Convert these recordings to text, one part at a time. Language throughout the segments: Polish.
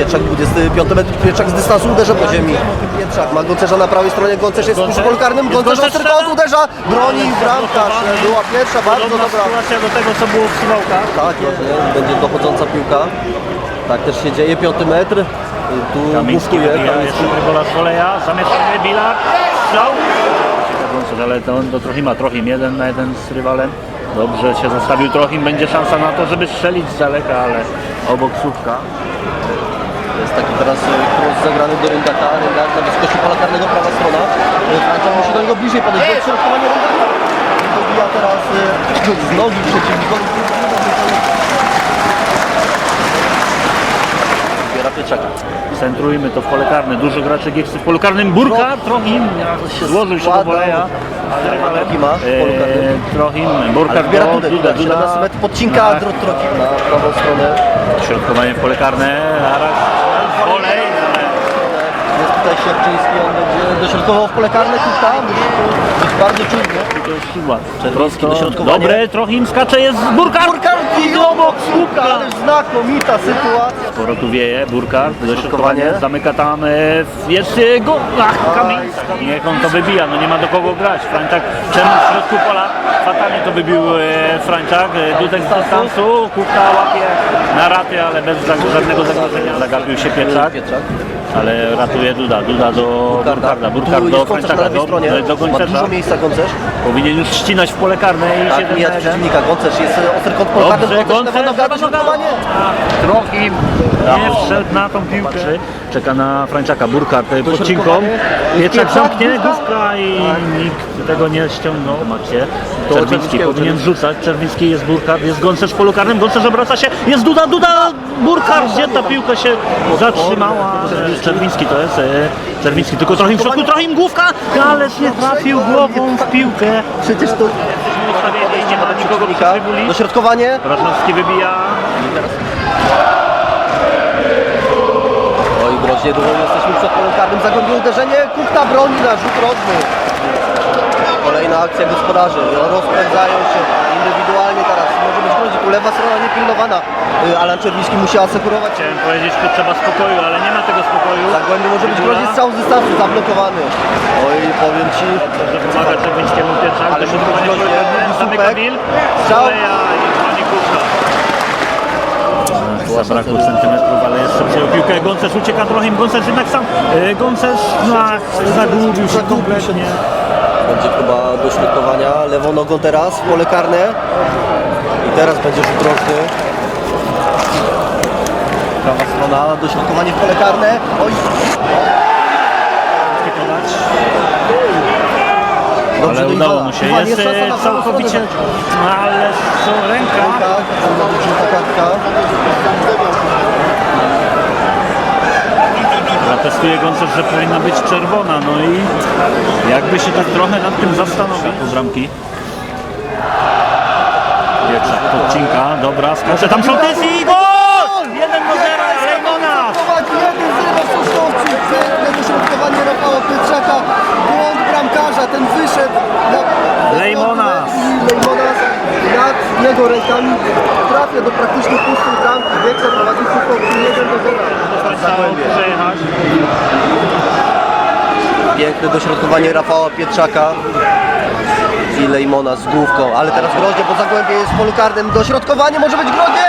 Pietrzak, 25 metr, Pietrzak z dystansu uderza po ziemi. Pietrzak ma Goncerza na prawej stronie, Goncerz jest w Goncerz? polu karnym, Jest Goncerz kąt uderza, broni bramkarz, była pierwsza, bardzo dobra. sytuacja do tego, co było w Suwałkach. Tak, właśnie, będzie dochodząca piłka. Tak też się dzieje, piąty metr. Tu Kamiński wybija jeszcze Rybola z woleja, zamieszczony Bilar, strzał. Ale to on do Trochima, Trochim jeden na jeden z rywalem. Dobrze się zastawił Trochim, będzie szansa na to, żeby strzelić z daleka, ale obok słupka. Jest taki teraz e, cross zagrany do Ryndaka, Ryndak na wysokości pola karnego, prawa strona. E, Franczak musi do niego bliżej podejść, do środkowania Ryndaka. Dobija teraz e, z nogi przeciwnikowi. Zbiera Pietrzaka. Centrujmy to w pole karne. Dużo graczy Gieksy w polu karnym. Burka, Trochim, złożył się do składa. woleja. Trochima w polu karnym. Trochim, Burka Duda, Duda, 17 Duda. podcinka. Drot Troki na prawą stronę. Środkowanie w pole karne. Zaraz wolej, ale Jest tutaj Sierczyński, on będzie dośrodkował w pole karne, tu być bardzo czujny. to jest chyba. Czerwiński dośrodkowanie. Dobre, Trochim skacze, jest Burkar. Burkarki obok słupka, ale znakomita sytuacja. Sporo tu wieje, Burkar, Dośrodkowanie. zamyka tam, e, jest e, go, ach, Kamiński, niech on to wybija, no nie ma do kogo grać, Frańczak, czemu w środku pola, fatalnie to wybił e, Frańczak, e, Dudek z dystansu, Kuchta łapie na raty, ale bez żadnego zagrożenia, zagapił się Pietrzak, ale ratuje Duda, Duda do Burkarda, Burkard Tu do jest końcerz na lewej do, stronie. do Ma Gońcerza, dużo miejsca końcerz. powinien już ścinać w pole karne i Tak, 7 mija na 1. przeciwnika. Końcerz jest e, ostry kąt pole Goncer, lewa noga, dośrodkowanie. Trochim nie wszedł na tą piłkę. Czeka na Frańczaka, Burkart e, podcinką. Pieczak, zamknie, główka i nikt tego nie ściągnął. Macie. To Czerwiński powinien rzucać. Czerwiński jest Burkart, jest Goncerz w polu karnym. Goncerz obraca się, jest Duda, Duda, Burkart. Gdzie ta piłka się zatrzymała? Czerwiński to jest. Czerwiński, tylko trochę w środku, trochę im główka, ależ nie trafił głową w piłkę. Przecież to Ustawienie, nie ma nikogo przeciwnika. Dośrodkowanie. Rażnowski wybija. Oj, groźnie długo jesteśmy przed polem karnym. Zagłębił uderzenie. Kuchta broni na rzut rożny. Kolejna akcja gospodarzy. Rozpędzają się indywidualnie teraz. Może być groźnie. Tu lewa strona niepilnowana. Y, Alan Czerwiński musi asekurować. Chciałem powiedzieć, że trzeba spokoju, ale nie ma tego spokoju. Zagłębiu może być strzał z dystansu zablokowany. Oj, powiem Ci. Dobrze pomaga Czerwińskiemu pierwsza, Ale szybko groźnie. zamyka. Bill, Strzał. Zabrakło centymetrów, ale jeszcze przyjął piłkę. Goncerz ucieka trochę, Goncerz jednak sam. e, Goncerz no, zagubił się kompletnie. Będzie próba dośrodkowania. Lewą nogą teraz w pole karne. I teraz będzie rzut rożny. Prawa strona, dośrodkowanie w pole karne. Oj, dobrze ale do udało Iwana. mu się. Iwan, Jest szansa e, całkowicie, no, ale co, ręka. Tak, żółta kartka. Protestuje że powinna być czerwona, no i jakby się tak trochę nad tym zastanowił. Bramki. Pierwsza podcinka, dobra, skacze, tam sołtys i gol! 1 do 0, Lejmona! Prowadzi 1-0 w Sosnowcu. Piękne dośrodkowanie Rafała Pietrzaka. Błąd bramkarza, ten wyszedł. Na... Lejmonas. I Lejmonas nad jego rękami trafia do praktycznie pustej bramki. Wieksa prowadzi Sosnowcu 1 do 0. Zagłębie. przejechać. Piękne dośrodkowanie Rafała Pietrzaka i Lejmona z główką, ale teraz groźnie, bo Zagłębie jest w polu karnym. Dośrodkowanie może być groźnie!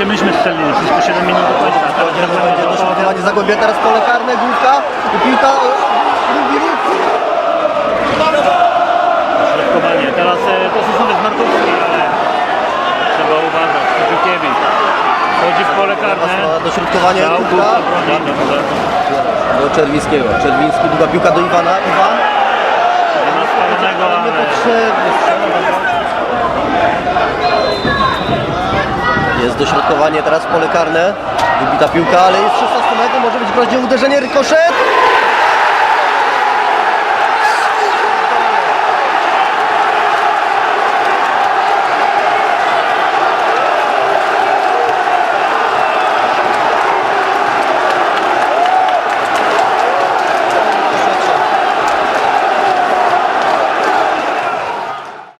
Po myśmy strzelili, wszystko 7 minut do końca. Teraz Będzie dośrodkowanie Zagłębia, teraz pole karne, główka i piłka lubi ruch. Teraz e, to są sobie z Markowski, ale trzeba uważać. Kukiewicz. Wchodzi w pole karne. Dośrodkowanie Dał broni, dobrze. do Czerwińskiego. Czerwiński, długa piłka do Iwana. Iwan Nie ma spalonego, ale... Jest dośrodkowanie teraz w pole karne. Wybita piłka, ale jest 16 metrów, może być groźnie uderzenie, rykoszet.